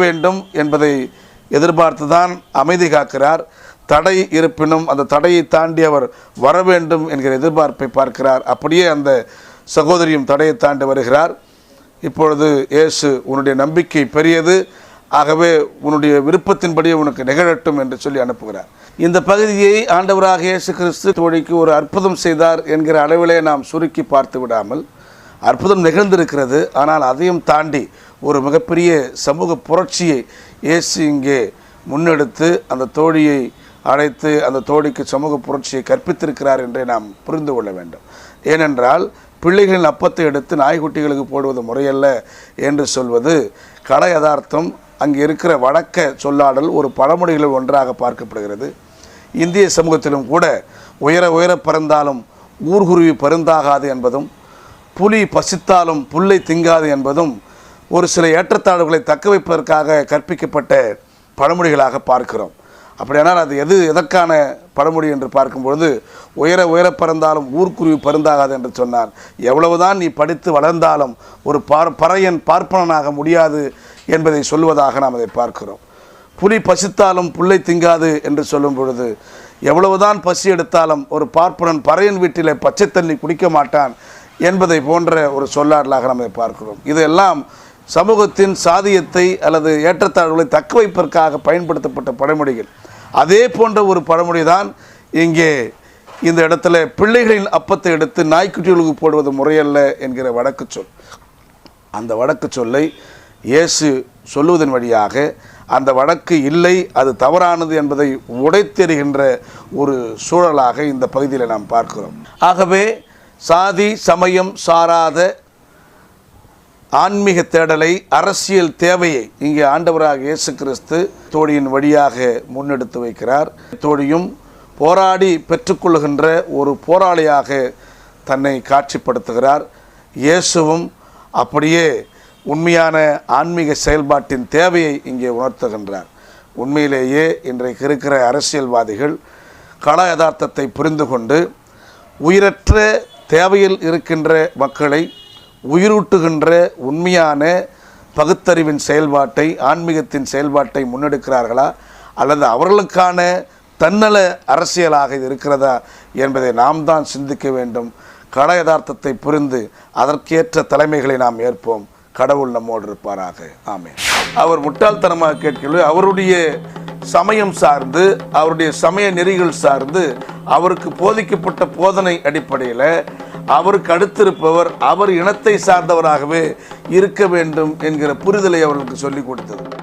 வேண்டும் என்பதை எதிர்பார்த்துதான் அமைதி காக்கிறார். தடை இருப்பினும் அந்த தடையை தாண்டி அவர் வர வேண்டும் என்கிற எதிர்பார்ப்பை பார்க்கிறார். அப்படியே அந்த சகோதரியும் தடையை தாண்டி வருகிறார். இப்பொழுது இயேசு உன்னுடைய நம்பிக்கை பெரியது. ஆகவே உன்னுடைய விருப்பத்தின்படியே உனக்கு நிகழட்டும் என்று சொல்லி அனுப்புகிறார். இந்த பகுதியை ஆண்டவராக இயேசு கிறிஸ்து தோழிக்கு ஒரு அற்புதம் செய்தார் என்கிற அளவிலே நாம் சுருக்கி பார்த்து விடாமல் அற்புதம் நிகழ்ந்திருக்கிறது. ஆனால் அதையும் தாண்டி ஒரு மிகப்பெரிய சமூக புரட்சியை இயேசு இங்கே முன்னெடுத்து அந்த தோழியை அழைத்து அந்த தோழிக்கு சமூக புரட்சியை கற்பித்திருக்கிறார் என்றே நாம் புரிந்து கொள்ள வேண்டும். ஏனென்றால் பிள்ளைகளின் அப்பத்தை எடுத்து நாய்க்குட்டிகளுக்கு போடுவது முறையல்ல என்று சொல்வது கலை யதார்த்தம். அங்கே இருக்கிற வழக்க சொல்லாடல் ஒரு பழமொழிகளில் ஒன்றாக பார்க்கப்படுகிறது. இந்திய சமூகத்திலும் கூட உயர உயர பறந்தாலும் ஊர்குருவி பருந்தாகாது என்பதும் புலி பசித்தாலும் புல்லை திங்காது என்பதும் ஒரு சில ஏற்றத்தாழ்வுகளை தக்க வைப்பதற்காக கற்பிக்கப்பட்ட பழமொழிகளாக பார்க்கிறோம். அப்படியானால் அது எது எதற்கான பழமொழி என்று பார்க்கும்பொழுது உயர உயர பறந்தாலும் ஊர்க்குருவி பருந்தாகாது என்று சொன்னார். எவ்வளவுதான் நீ படித்து வளர்ந்தாலும் ஒரு பார் பறையன் பார்ப்பனனாக முடியாது என்பதை சொல்வதாக நாம் அதை பார்க்கிறோம். புலி பசித்தாலும் புல்லை திங்காது என்று சொல்லும் பொழுது எவ்வளவுதான் பசி எடுத்தாலும் ஒரு பார்ப்பனன் பறையன் வீட்டில் பச்சை தண்ணி குடிக்க மாட்டான் என்பதை போன்ற ஒரு சொல்லாடலாக நம்ம பார்க்கிறோம். இதெல்லாம் சமூகத்தின் சாதியத்தை அல்லது ஏற்றத்தாழ்வுகளை தக்க வைப்பதற்காக பயன்படுத்தப்பட்ட பழமொழிகள். அதே போன்ற ஒரு பழமொழி தான் இங்கே இந்த இடத்துல பிள்ளைகளின் அப்பத்தை எடுத்து நாய்க்குட்டிகளுக்கு போடுவது முறையல்ல என்கிற வடக்கு சொல். அந்த வடக்கு சொல்லை இயேசு சொல்லுவதன் வழியாக அந்த வழக்கு இல்லை அது தவறானது என்பதை உடைத்தெறுகின்ற ஒரு சூழலாக இந்த பகுதியில் நாம் பார்க்கிறோம். ஆகவே சாதி சமயம் சாராத ஆன்மீக தேடலை அரசியல் தேவையை இங்கே ஆண்டவராக இயேசு கிறிஸ்து தோழியின் வழியாக முன்னெடுத்து வைக்கிறார். தோழியும் போராடி பெற்றுக்கொள்கின்ற ஒரு போராளியாக தன்னை காட்சிப்படுத்துகிறார். இயேசுவும் அப்படியே உண்மையான ஆன்மீக செயல்பாட்டின் தேவையை இங்கே உணர்த்துகின்றார். உண்மையிலேயே இன்றைக்கு இருக்கிற அரசியல்வாதிகள் கள யதார்த்தத்தை புரிந்து கொண்டு உயிரற்ற தேவையில் இருக்கின்ற மக்களை உயிரூட்டுகின்ற உண்மையான பகுத்தறிவின் செயல்பாட்டை ஆன்மீகத்தின் செயல்பாட்டை முன்னெடுக்கிறார்களா? அல்லது அவர்களுக்கான தன்னல அரசியலாக இது இருக்கிறதா என்பதை நாம் தான் சிந்திக்க வேண்டும். கள யதார்த்தத்தை புரிந்து அதற்கேற்ற தலைமைகளை நாம் ஏற்போம். கடவுள் நம்மோடு இருப்பாராக. ஆமே அவர் முட்டாள்தனமாக கேட்கவில்லை. அவருடைய சமயம் சார்ந்து அவருடைய சமய நெறிகள் சார்ந்து அவருக்கு போதிக்கப்பட்ட போதனை அடிப்படையில் அவருக்கு அடுத்திருப்பவர் அவர் இனத்தை சார்ந்தவராகவே இருக்க வேண்டும் என்கிற புரிதலை அவர்களுக்கு சொல்லிக் கொடுத்தது.